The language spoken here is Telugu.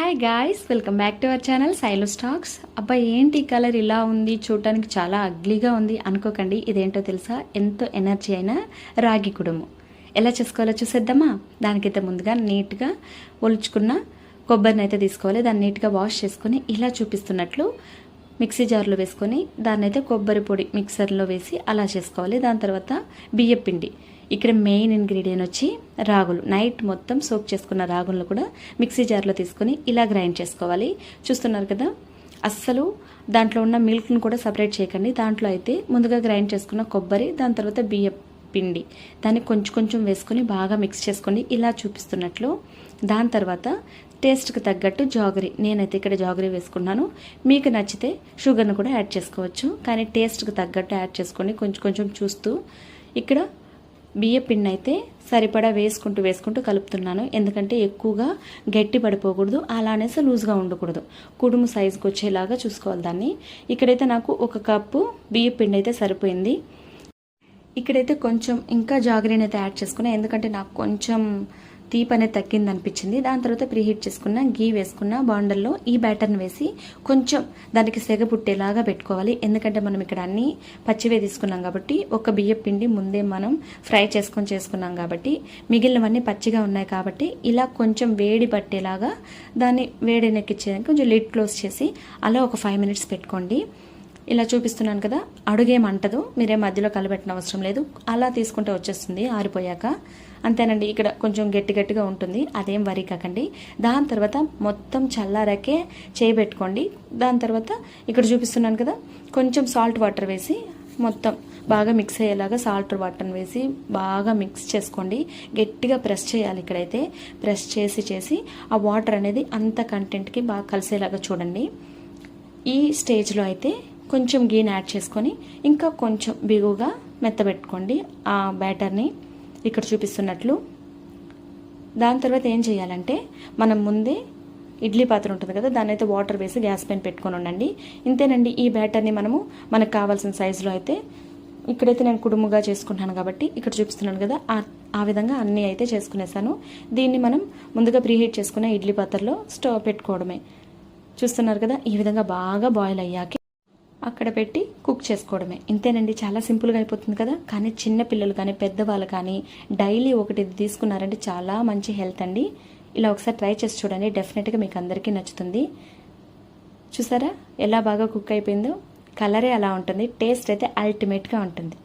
Hi guys welcome back to our channel silo stocks అబ్బాయి ఏంటి కలర్ ఇలా ఉంది? చూడటానికి చాలా అగ్లీగా ఉంది. అనుకోకండి ఇదేంటో తెలుసా? ఎంతో ఎనర్జీ అయిన రాగి కుడుము. ఎలా చేసుకోవాలో చూసేద్దామా? దానికైతే ముందుగా నీట్గా ఒలుచుకున్న కొబ్బరిని అయితే తీసుకోవాలి. దాన్ని నీట్గా వాష్ చేసుకొని ఇలా చూపిస్తున్నట్లు మిక్సీ జార్లో వేసుకొని దాన్ని అయితే కొబ్బరి పొడి మిక్సర్లో వేసి అలా చేసుకోవాలి. దాని తర్వాత బియ్యపిండి. పిండి ఇక్కడ మెయిన్ ఇంగ్రీడియంట్ వచ్చి రాగులు. నైట్ మొత్తం సోక్ చేసుకున్న రాగులను కూడా మిక్సీ జార్లో తీసుకొని ఇలా గ్రైండ్ చేసుకోవాలి. చూస్తున్నారు కదా? అస్సలు దాంట్లో ఉన్న మిల్క్ను కూడా సపరేట్ చేయకండి. దాంట్లో అయితే ముందుగా గ్రైండ్ చేసుకున్న కొబ్బరి దాని తర్వాత బియ్యం పిండి. దాన్ని కొంచెం కొంచెం వేసుకొని బాగా మిక్స్ చేసుకొని ఇలా చూపిస్తున్నట్లు. దాని తర్వాత టేస్ట్కి తగ్గట్టు జాగరీ. నేనైతే ఇక్కడ జాగరీ వేసుకున్నాను. మీకు నచ్చితే షుగర్ను కూడా యాడ్ చేసుకోవచ్చు. కానీ టేస్ట్కి తగ్గట్టు యాడ్ చేసుకోండి కొంచెం కొంచెం చూస్తూ ఇక్కడ బియ్య పిండి అయితే సరిపడా వేసుకుంటూ వేసుకుంటూ కలుపుతున్నాను. ఎందుకంటే ఎక్కువగా గట్టి పడిపోకూడదు అలా అనేసి లూజ్గా ఉండకూడదు. కుడుము సైజుకి వచ్చేలాగా చూసుకోవాలి దాన్ని. ఇక్కడైతే నాకు ఒక కప్పు బియ్య పిండి అయితే సరిపోయింది. ఇక్కడైతే కొంచెం ఇంకా జాగరీని అయితే యాడ్ చేసుకున్నాను ఎందుకంటే నాకు కొంచెం తీపి అనేది తగ్గింది అనిపించింది దాని తర్వాత ప్రీహీట్ చేసుకున్న గీ వేసుకున్న బాండల్లో ఈ బ్యాటర్ని వేసి కొంచెం దానికి సెగ పుట్టేలాగా పెట్టుకోవాలి. ఎందుకంటే మనం ఇక్కడ అన్ని పచ్చివే తీసుకున్నాం కాబట్టి ఒక బియ్య పిండి ముందే మనం ఫ్రై చేసుకొని చేసుకున్నాం కాబట్టి మిగిలినవన్నీ పచ్చిగా ఉన్నాయి కాబట్టి ఇలా కొంచెం వేడి పట్టేలాగా దాన్ని వేడినెక్కించేదానికి కొంచెం లిడ్ క్లోజ్ చేసి అలా ఒక ఫైవ్ మినిట్స్ పెట్టుకోండి. ఇలా చూపిస్తున్నాను కదా అడుగేం అంటదు మీరే మధ్యలో కలబెట్టిన అవసరం లేదు. అలా తీసుకుంటే వచ్చేస్తుంది ఆరిపోయాక. అంతేనండి ఇక్కడ కొంచెం గట్టి గట్టిగా ఉంటుంది అదేం వరి కాకండి. దాని తర్వాత మొత్తం చల్లారాకే చేయబెట్టుకోండి దాని తర్వాత ఇక్కడ చూపిస్తున్నాను కదా కొంచెం సాల్ట్ వాటర్ వేసి మొత్తం బాగా మిక్స్ అయ్యేలాగా సాల్ట్ వాటర్ వేసి బాగా మిక్స్ చేసుకోండి. గట్టిగా ప్రెస్ చేయాలి ఇక్కడైతే. ప్రెస్ చేసి చేసి ఆ వాటర్ అనేది అంత కంటెంట్కి బాగా కలిసేలాగా చూడండి. ఈ స్టేజ్లో అయితే కొంచెం గీని యాడ్ చేసుకొని ఇంకా కొంచెం బిగుగా మెత్తబెట్టుకోండి ఆ బ్యాటర్ని ఇక్కడ చూపిస్తున్నట్లు. దాని తర్వాత ఏం చేయాలంటే మనం ముందే ఇడ్లీ పాత్ర ఉంటుంది కదా దాని అయితే వాటర్ వేసి గ్యాస్ పైన పెట్టుకొని ఉండండి. ఇంతేనండి ఈ బ్యాటర్ని మనము మనకు కావాల్సిన సైజులో అయితే. ఇక్కడైతే నేను కుడుముగా చేసుకుంటున్నాను కాబట్టి ఇక్కడ చూపిస్తున్నాను కదా ఆ విధంగా అన్నీ అయితే చేసుకునేసాను. దీన్ని మనం ముందుగా ప్రీహీట్ చేసుకున్న ఇడ్లీ పాత్రలో స్టవ్ పెట్టుకోవడమే. చూస్తున్నారు కదా ఈ విధంగా బాగా బాయిల్ అయ్యాక అక్కడ పెట్టి కుక్ చేసుకోవడమే. ఇంతేనండి చాలా సింపుల్గా అయిపోతుంది కదా? కానీ చిన్న పిల్లలు కానీ పెద్దవాళ్ళు కానీ డైలీ ఒకటి తీసుకున్నారంటే చాలా మంచి హెల్త్ అండి. ఇలా ఒకసారి ట్రై చేసి చూడండి డెఫినెట్గా మీకు అందరికీ నచ్చుతుంది. చూసారా? ఎలా బాగా కుక్ అయిపోయిందో? కలరే అలా ఉంటుంది టేస్ట్ అయితే అల్టిమేట్గా ఉంటుంది.